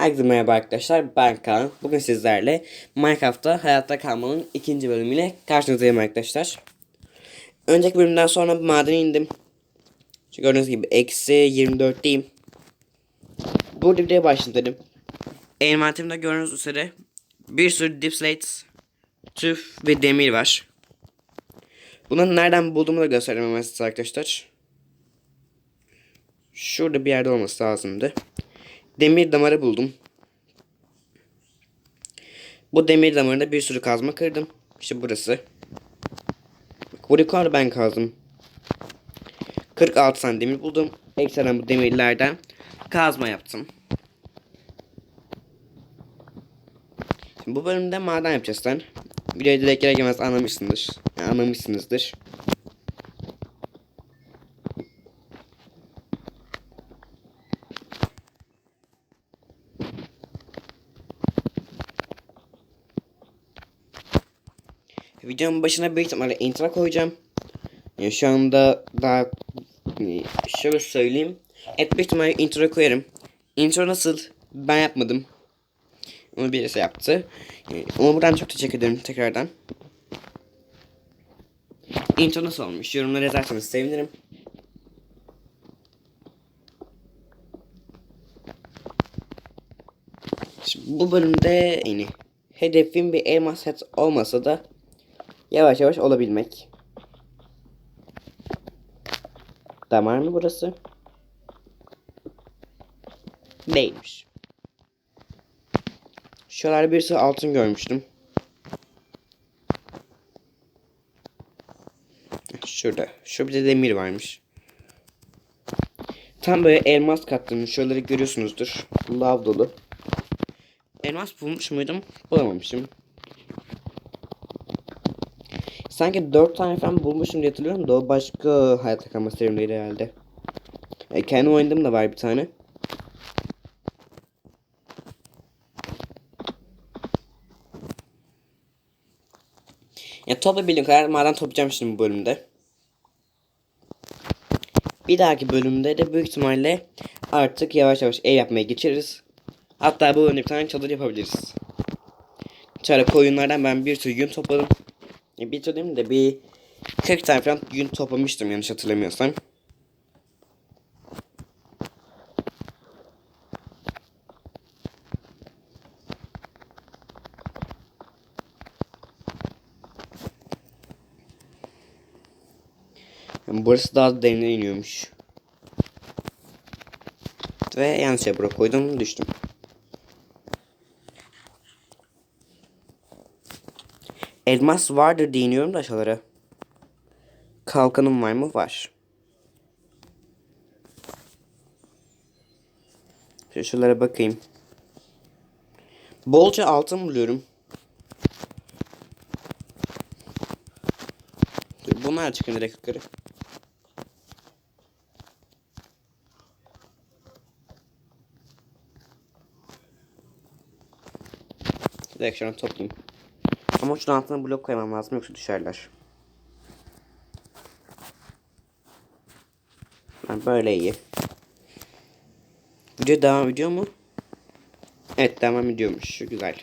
Herkese merhaba arkadaşlar ben Kaan. Bugün sizlerle Minecraft'ta hayatta kalmanın ikinci bölümüyle karşınızdayım arkadaşlar. Önceki bölümden sonra madene indim. Şu gördüğünüz gibi eksi 24'teyim. Burada videoya başladım. Envanterimde gördüğünüz üzere bir sürü deep slates, tüf ve demir var. Bunları nereden bulduğumu da göstereyim size arkadaşlar. Şurada bir yerde olması lazımdı demir damarı buldum. Bu demir damarında bir sürü kazma kırdım. İşte burası. Bu yukarıda ben kazdım. 46 tane demir buldum. Ekstradan bu demirlerden kazma yaptım. Şimdi bu bölümde maden yapacağız lan. Videoyu direkt gerekemez anlamışsındır. Yani anlamışsınızdır. Videonun başına büyük ihtimalle intro koyacağım. Yani şu anda daha e, şöyle söyleyeyim. Evet büyük ihtimalle intro koyarım. Intro nasıl? Ben yapmadım. Onu birisi yaptı. Ona buradan çok teşekkür ederim tekrardan. Intro nasıl olmuş? Yorumlara yazarsanız sevinirim. Şimdi bu bölümde yani hedefim bir elmas set olmasa da yavaş yavaş olabilmek. Damar mı burası? Değilmiş. Şuralarda birisi altın görmüştüm. Şurada. Şu bir de demir varmış. Tam böyle elmas kattım. Şuraları görüyorsunuzdur. Lav dolu. Elmas bulmuş muydum? Bulamamışım. Sanki 4 tane falan bulmuşum diye hatırlıyorum da o başka hayatta kalma serimleri herhalde. E, kendi oynadığım da var bir tane. Ya topla bildiğim kadar maden toplayacağım şimdi bu bölümde. Bir dahaki bölümde de büyük ihtimalle artık yavaş yavaş ev yapmaya geçeriz. Hatta bu bölümde bir tane çadır yapabiliriz. Şöyle koyunlardan ben bir sürü yün topladım. Bir değil de bir 40 tane falan yün toplamıştım yanlış hatırlamıyorsam. Yani burası daha derine iniyormuş. Ve yanlış yere koydum düştüm. Elmas vardır diye iniyorum da aşağılara. Kalkanım var mı? Var. Şuralara bakayım. Bolca altın buluyorum. Bunlar çıkın direkt yukarı. Direkt şunu toplayayım. Ama şunun altına blok koymam lazım yoksa düşerler. Ben böyle iyi. Video devam ediyor mu? Evet devam ediyormuş. Güzel.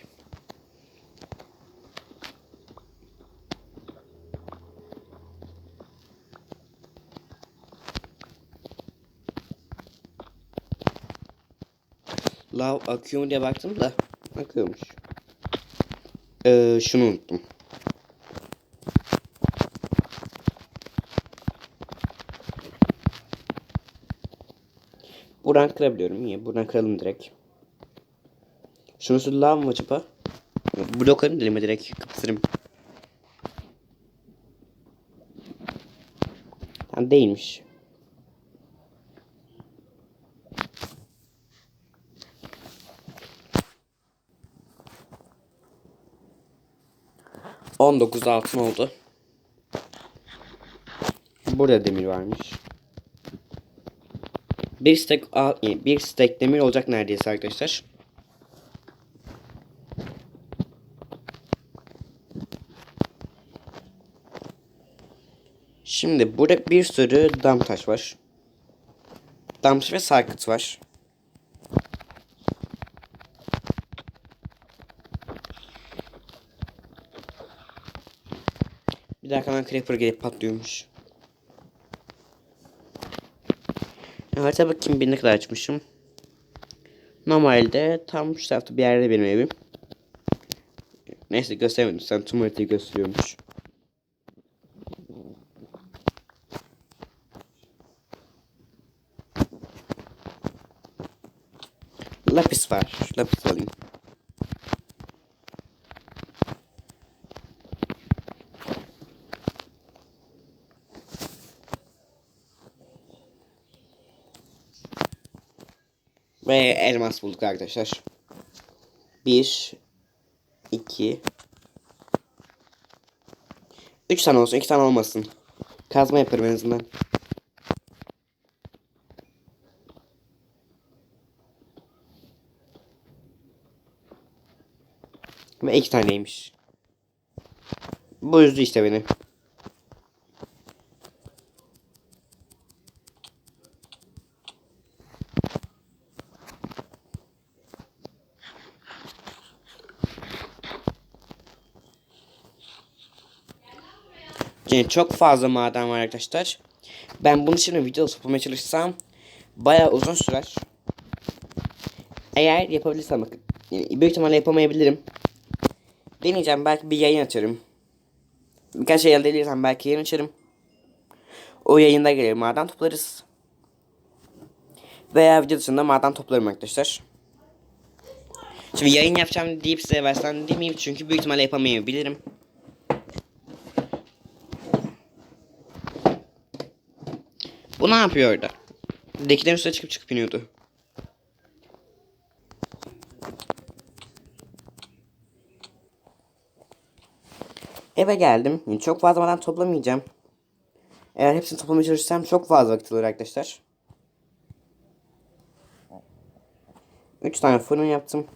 Lav akıyor mu diye baktım da akıyormuş. Ee, şunu unuttum. Buradan kırabiliyorum. Niye? Buradan kıralım direkt. Şunu su lav mı acaba? Blok alayım dilime direkt kapatırım. Ha, değilmiş. On dokuz altın oldu. Burada demir varmış. Bir stek bir stek demir olacak neredeyse arkadaşlar. Şimdi burada bir sürü dam taş var. Dam taş ve sarkıt var. Sonra creeper gelip patlıyormuş. Harita bakayım bir ne kadar açmışım. Normalde tam şu tarafta bir yerde benim evim. Neyse gösteremedim. Sen tüm haritayı gösteriyormuş. Lapis var. Lapis alayım. Ve elmas bulduk arkadaşlar. Bir, iki, üç tane olsun, iki tane olmasın. Kazma yaparım en azından. Ve iki taneymiş. Bu üzdü işte beni. Yani çok fazla maden var arkadaşlar. Ben bunun için video toplamaya çalışsam bayağı uzun sürer. Eğer yapabilirsem. Yani büyük ihtimalle yapamayabilirim. Deneyeceğim belki bir yayın açarım. Birkaç şey elde edersem belki yayın açarım. O yayında gelir maden toplarız. Veya video dışında maden toplarım arkadaşlar. Şimdi yayın yapacağım deyip size versen demeyeyim çünkü büyük ihtimalle yapamayabilirim. Bu ne yapıyor orada? Dekilerin üstüne çıkıp çıkıp iniyordu. Eve geldim. Çok fazla maden toplamayacağım. Eğer hepsini toplamaya çalışırsam çok fazla vakit alır arkadaşlar. 3 tane fırın yaptım.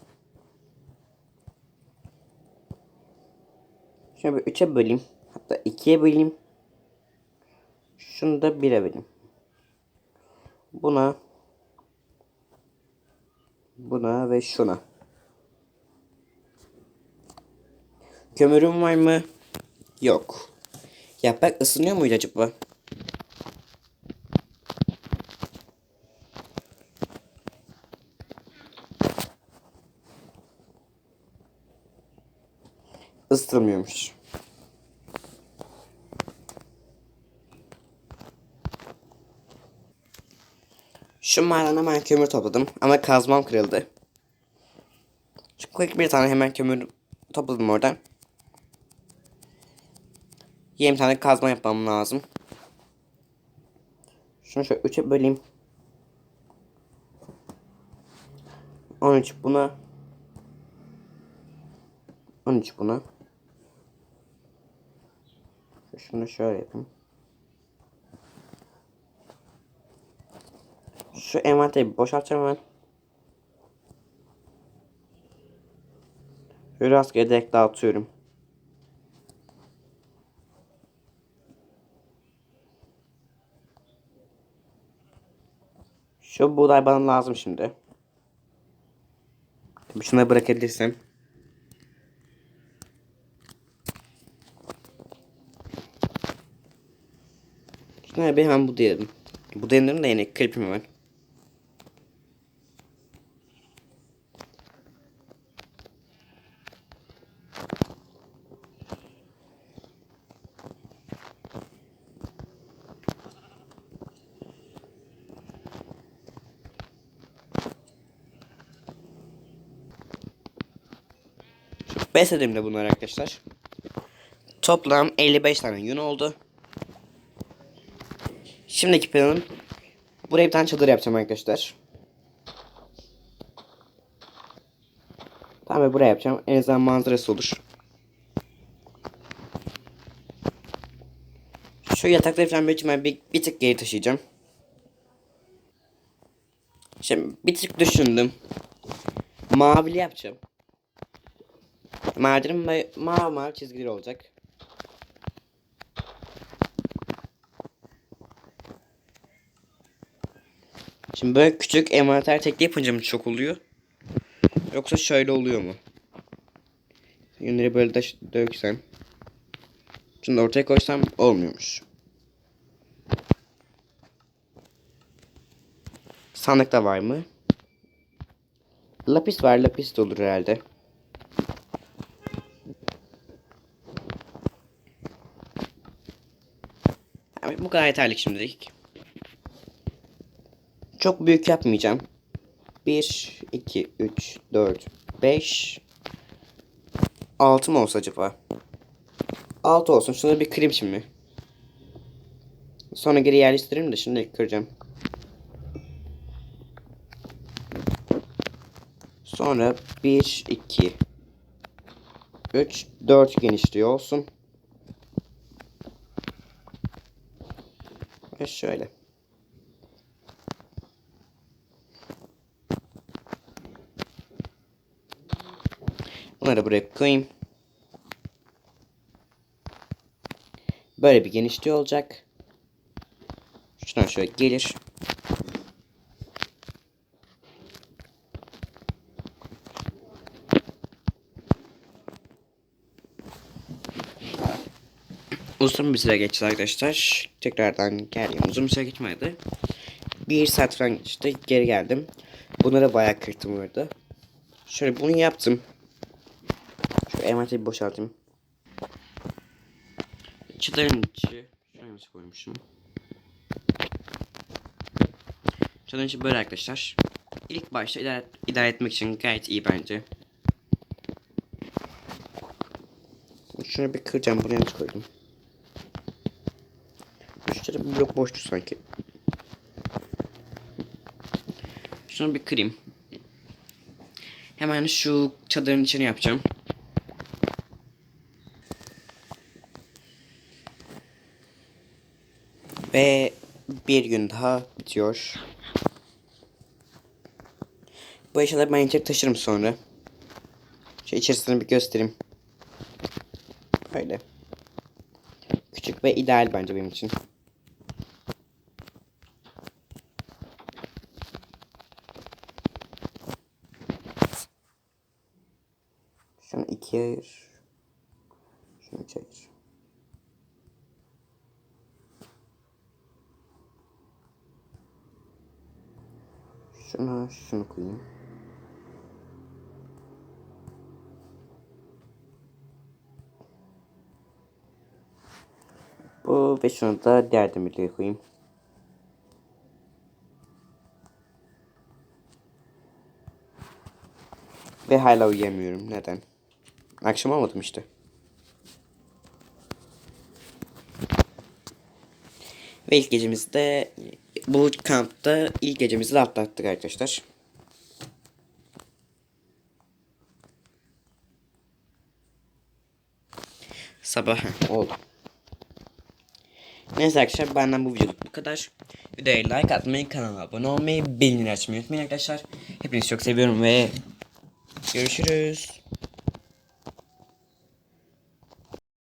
Şöyle bir 3'e böleyim. Hatta 2'ye böleyim. Şunu da 1'e böleyim. Buna buna ve şuna. Kömürüm var mı? Yok. Yaprak ısınıyor muydu acaba? Isıtılmıyormuş. Şu mağarana ben kömür topladım ama kazmam kırıldı. Şu bir tane hemen kömür topladım oradan. Yeni tane kazma yapmam lazım. Şunu şöyle 3'e böleyim. 13 buna. 13 buna. Şunu şöyle yapayım. Şu envanteri boşaltacağım hemen. Rastgele direkt dağıtıyorum. Şu buğday bana lazım şimdi. Tabii şunları bırakabilirsem. Şunları bir hemen budayalım. Budayalım da yine klipim hemen. Besledim de bunları arkadaşlar. Toplam 55 tane yün oldu. Şimdiki planım buraya bir tane çadır yapacağım arkadaşlar. Tamam buraya yapacağım. En azından manzarası olur. Şu yatakları falan büyük ihtimalle bir, bir tık geri taşıyacağım. Şimdi bir tık düşündüm. Mavili yapacağım. Madenin ma mavi mavi çizgileri olacak. Şimdi böyle küçük envanter tekli yapınca mı çok oluyor? Yoksa şöyle oluyor mu? Yünleri böyle de döksen. Şunu da ortaya koysam olmuyormuş. Sandıkta var mı? Lapis var. Lapis de olur herhalde. Bu kadar yeterli şimdilik. Çok büyük yapmayacağım. 1, 2, 3, 4, 5, 6 mı olsa acaba? 6 olsun. Şunu bir kırayım şimdi. Sonra geri yerleştiririm de şimdi kıracağım. Sonra 1, 2, 3, 4 genişliği olsun. Ve şöyle. Bunları buraya koyayım. Böyle bir genişliği olacak. Şuradan şöyle gelir. Uzun bir süre geçti arkadaşlar. Tekrardan geldim. Uzun bir süre geçmedi. Bir saat falan geçti. Geri geldim. Bunları bayağı kırdım orada. Şöyle bunu yaptım. Şu envanteri boşaltayım. Çıtırın içi. Şuraya nasıl koymuşum? Çıtırın içi böyle arkadaşlar. İlk başta idare, idare etmek için gayet iyi bence. Şunu bir kıracağım. Buraya nasıl koydum? Şurada bir blok boştu sanki. Şunu bir kırayım. Hemen şu çadırın içine yapacağım. Ve bir gün daha bitiyor. Bu eşyaları ben içeri taşırım sonra. Şu içerisini bir göstereyim. Böyle. Küçük ve ideal bence benim için. Şunu ikiye ayır. Şunu ayır. Şuna şunu koyayım. Bu ve şunu da diğer demirliğe koyayım. Ve hala uyuyamıyorum. Neden? Akşam olmadım işte. Ve ilk gecemizde bu kampta ilk gecemizi de atlattık arkadaşlar. Sabah oldu. Neyse arkadaşlar benden bu videoluk bu kadar. Videoya like atmayı, kanala abone olmayı, bildirimleri açmayı unutmayın arkadaşlar. Hepinizi çok seviyorum ve görüşürüz.